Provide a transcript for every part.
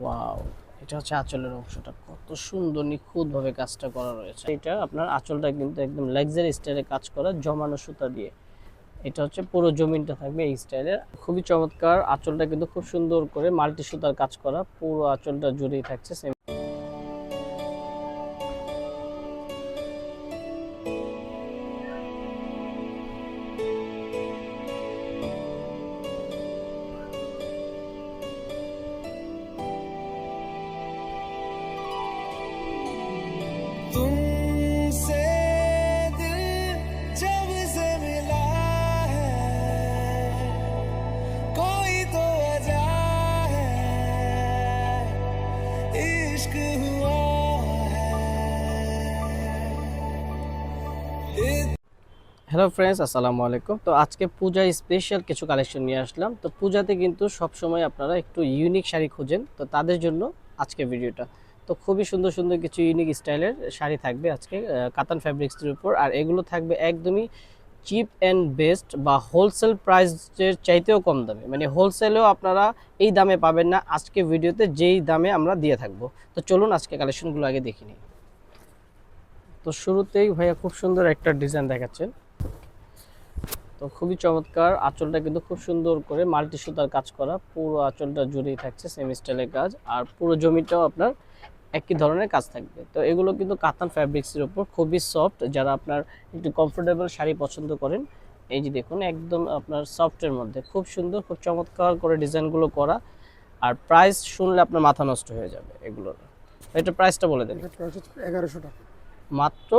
Wow, এটা হচ্ছে আঁচলের অংশটা। কত সুন্দর, নিখুঁতভাবে কাজটা করা রয়েছে। এটা আপনার আঁচলটা কিন্তু একদম লাক্সারি স্টাইলে কাজ করা, জমানো সুতা দিয়ে। এটা হচ্ছে পুরো জমিনটা থাকবে এই স্টাইলের খুবই চমৎকার, আঁচলটা কিন্তু খুব সুন্দর করে মাল্টি সুতার কাজ করা, পুরো আঁচলটা জুড়েই থাকছে, same হ্যালো ফ্রেন্ডস আসসালামু আলাইকুম। তো আজকে পূজা স্পেশাল কিছু কালেকশন নিয়ে আসলাম। তো পূজাতে কিন্তু সব সময় আপনারা একটু ইউনিক শাড়ি খুঁজেন। তো তাদের জন্য আজকে ভিডিওটা। তো খুবই সুন্দর সুন্দর কিছু ইউনিক স্টাইলের শাড়ি থাকবে আজকে কাতান ফ্যাব্রিক্সের উপর। আর এগুলো থাকবে একদমই চিপ অ্যান্ড বেস্ট বা হোলসেল প্রাইসের চাইতেও কম দামে। মানে হোলসেলেও আপনারা এই দামে পাবেন না। আজকে ভিডিওতে যেই দামে আমরা দিয়ে থাকব। তো চলুন আজকে কালেকশনগুলো আগে দেখি নিই। তো শুরুতেই ভাইয়া খুব সুন্দর একটা ডিজাইন দেখাচ্ছেন। তো খুবই চমৎকার। আঁচলটা কিন্তু খুব সুন্দর করে মাল্টি সুতার কাজ করা পুরো আঁচলটা জুড়েই থাকছে সেম স্টাইলের কাজ আর পুরো জমিটাও আপনার একই ধরনের কাজ থাকবে। তো এগুলো কিন্তু কাতান ফ্যাব্রিক্সের উপর খুবই সফট যারা আপনার একটু কমফোর্টেবল শাড়ি পছন্দ করেন এই যে দেখুন একদম আপনার সফটের মধ্যে। খুব সুন্দর খুব চমৎকার করে ডিজাইনগুলো করা আর প্রাইস শুনলে আপনার মাথা নষ্ট হয়ে যাবে এগুলোর। এটা প্রাইসটা বলে দেন। এগারোশো টাকা। মাত্র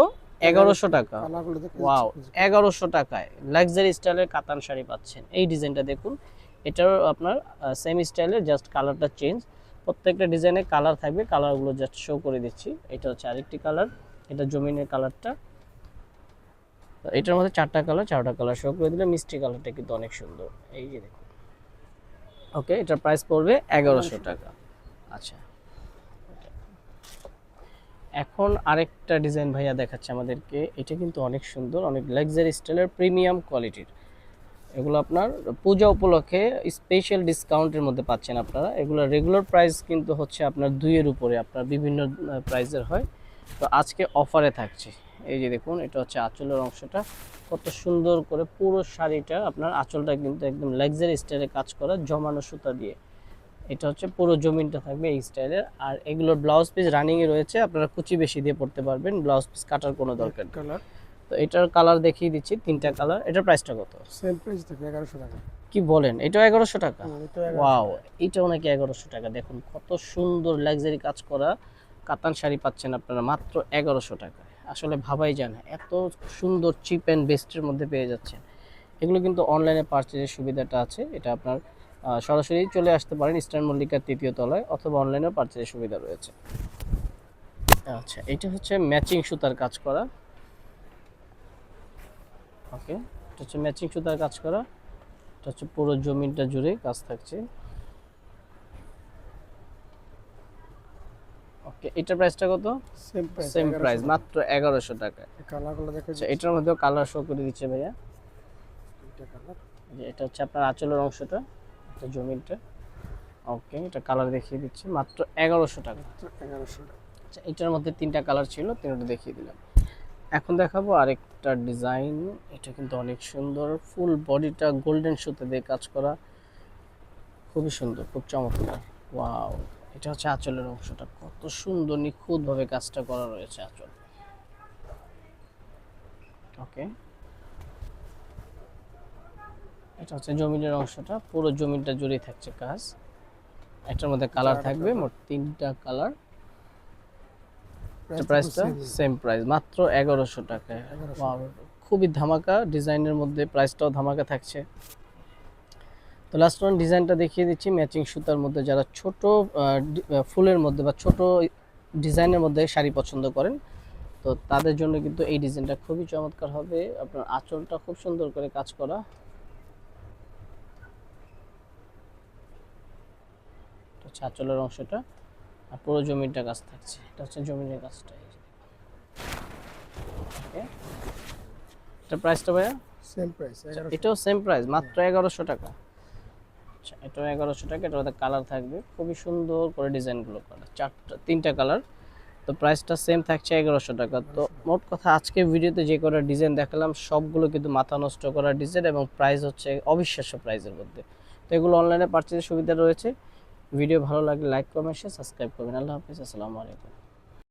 এগারোশো টাকা। ওয়াও এগারোশো টাকায়। লাক্সারি স্টাইলের কাতান শাড়ি পাচ্ছেন। এই ডিজাইনটা দেখুন এটারও আপনার সেম স্টাইলের জাস্ট কালারটা চেঞ্জ প্রত্যেকটা ডিজাইনে কালার থাকবে কালারগুলো জাস্ট শো করে দিচ্ছি। এটা হচ্ছে আরেকটি কালার এটা জমিনের কালারটা এটার মধ্যে চারটা কালার চারটা কালার শো করে দিলে মিষ্টি কালারটা কিন্তু অনেক সুন্দর। এই যে দেখুন। ওকে এটার প্রাইস পড়বে এগারোশো টাকা। আচ্ছা। এখন আরেকটা ডিজাইন ভাইয়া দেখাচ্ছে আমাদেরকে। এটা কিন্তু অনেক সুন্দর, অনেক লাক্সারি স্টাইলের প্রিমিয়াম কোয়ালিটির এগুলো আপনার পূজা উপলক্ষে স্পেশাল ডিসকাউন্টের মধ্যে পাচ্ছেন আপনারা। এগুলো রেগুলার প্রাইস কিন্তু হচ্ছে আপনার দুইয়ের উপরে, আপনার বিভিন্ন প্রাইসের হয়। তো আজকে অফারে থাকছে। এই যে দেখুন, এটা হচ্ছে আঁচলের অংশটা। কত সুন্দর করে পুরো শাড়িটা আপনার আঁচলটা কিন্তু একদম লাক্সারি স্টাইলে কাজ করা, জমানো সুতা দিয়ে। এটা হচ্ছে পুরো জমিনটা থাকবে এই স্টাইলের আর এগুলোর ব্লাউজ পিস রানিংয়ে রয়েছে আপনারা কুচি বেশি দিয়ে পড়তে পারবেন ব্লাউজ পিস কাটার কোনো দরকার নেই। কালার তো এটার কালার দেখিয়ে দিচ্ছি তিনটা কালার এটার প্রাইসটা কত? সেম প্রাইস থাকবে এগারোশো টাকা। কি বলেন এটাও এগারোশো টাকা? ওয়াও এটাও নাকি এগারোশো টাকা। দেখুন কত সুন্দর লাক্সারি কাজ করা কাতান শাড়ি পাচ্ছেন আপনারা মাত্র এগারোশো টাকায় আসলে ভাবাই যায় না এত সুন্দর চিপ অ্যান্ড বেস্টের মধ্যে পেয়ে যাচ্ছেন। এগুলো কিন্তু অনলাইনে পারচেজের সুবিধাটা আছে এটা আপনার সরাসরি চলে আসতে পারেন ইস্টার্ন মল্লিকার তৃতীয় তলায় অথবা অনলাইনেও পারচেজের সুবিধা রয়েছে। আচ্ছা এটা হচ্ছে ম্যাচিং সুতার কাজ করা। ওকে এটা হচ্ছে ম্যাচিং সুতার কাজ করা। এটা হচ্ছে পুরো জমিনটা জুড়ে কাজ থাকছে। ওকে এটার প্রাইসটা কত? সেম প্রাইস সেম প্রাইস মাত্র এগারোশো টাকা কালারগুলো আচ্ছা এটার মধ্যেও কালার শো করে দিচ্ছে ভাইয়া। দুইটা কালার। এটা হচ্ছে আপনার আঁচলের অংশটা। এটা জমিনটা ওকে এটা কালার দেখিয়ে দিচ্ছি মাত্র এগারোশো টাকা। এগারোশো টাকা। আচ্ছা এটার মধ্যে তিনটা কালার ছিল তিনটা দেখিয়ে দিলাম। এখন দেখাবো আরেকটা ডিজাইন এটা কিন্তু অনেক সুন্দর। ফুল বডিটা গোল্ডেন সুতো দিয়ে কাজ করা। খুবই সুন্দর খুব চমৎকার। ওয়াও এটা হচ্ছে আঁচলের অংশটা। কত সুন্দর নিখুঁতভাবে কাজটা করা রয়েছে আঁচল। ওকে এটা হচ্ছে জমিনের অংশটা পুরো জমিনটা জুড়েই থাকছে কাজ। এটার মধ্যে কালার থাকবে মোট তিনটা কালার। প্রাইসটা সেম প্রাইস মাত্র এগারোশো Wow, খুবই ধামাকা ডিজাইনের মধ্যে প্রাইসটাও ধামাকা থাকছে। তো লাস্ট ওয়ান ডিজাইনটা দেখিয়ে দিচ্ছি ম্যাচিং সুতার মধ্যে যারা ছোট ফুলের মধ্যে বা ছোট ডিজাইনের মধ্যে শাড়ি পছন্দ করেন তো তাদের জন্য কিন্তু এই ডিজাইনটা খুবই চমৎকার হবে। আপনার আঁচলটা খুব সুন্দর করে কাজ করা। হচ্ছে আঁচলের অংশটা আর পুরো জমিটা গাছ থাকছে। এটা হচ্ছে এই যে। Okay. এটা প্রাইসটা ভাইয়া? সেম প্রাইস এগারোশো। এটাও সেম প্রাইস মাত্র এগারোশো টাকা। আচ্ছা এটাও এগারোশো টাকা এটার মধ্যে কালার থাকবে। খুবই সুন্দর করে ডিজাইনগুলো করা। চারটা তিনটা কালার তো প্রাইসটা সেম থাকছে এগারোশো টাকা। তো মোট কথা আজকে ভিডিওতে যে কটা ডিজাইন দেখালাম সবগুলো কিন্তু মাথা নষ্ট করা ডিজাইন এবং প্রাইস হচ্ছে অবিশ্বাস্য প্রাইসের মধ্যে। তো এগুলো অনলাইনে পারচেজের সুবিধা রয়েছে। ভিডিও ভালো লাগলে লাইক কমেন্ট সাবস্ক্রাইব করবেন আল্লাহ হাফিজ আসসালামু আলাইকুম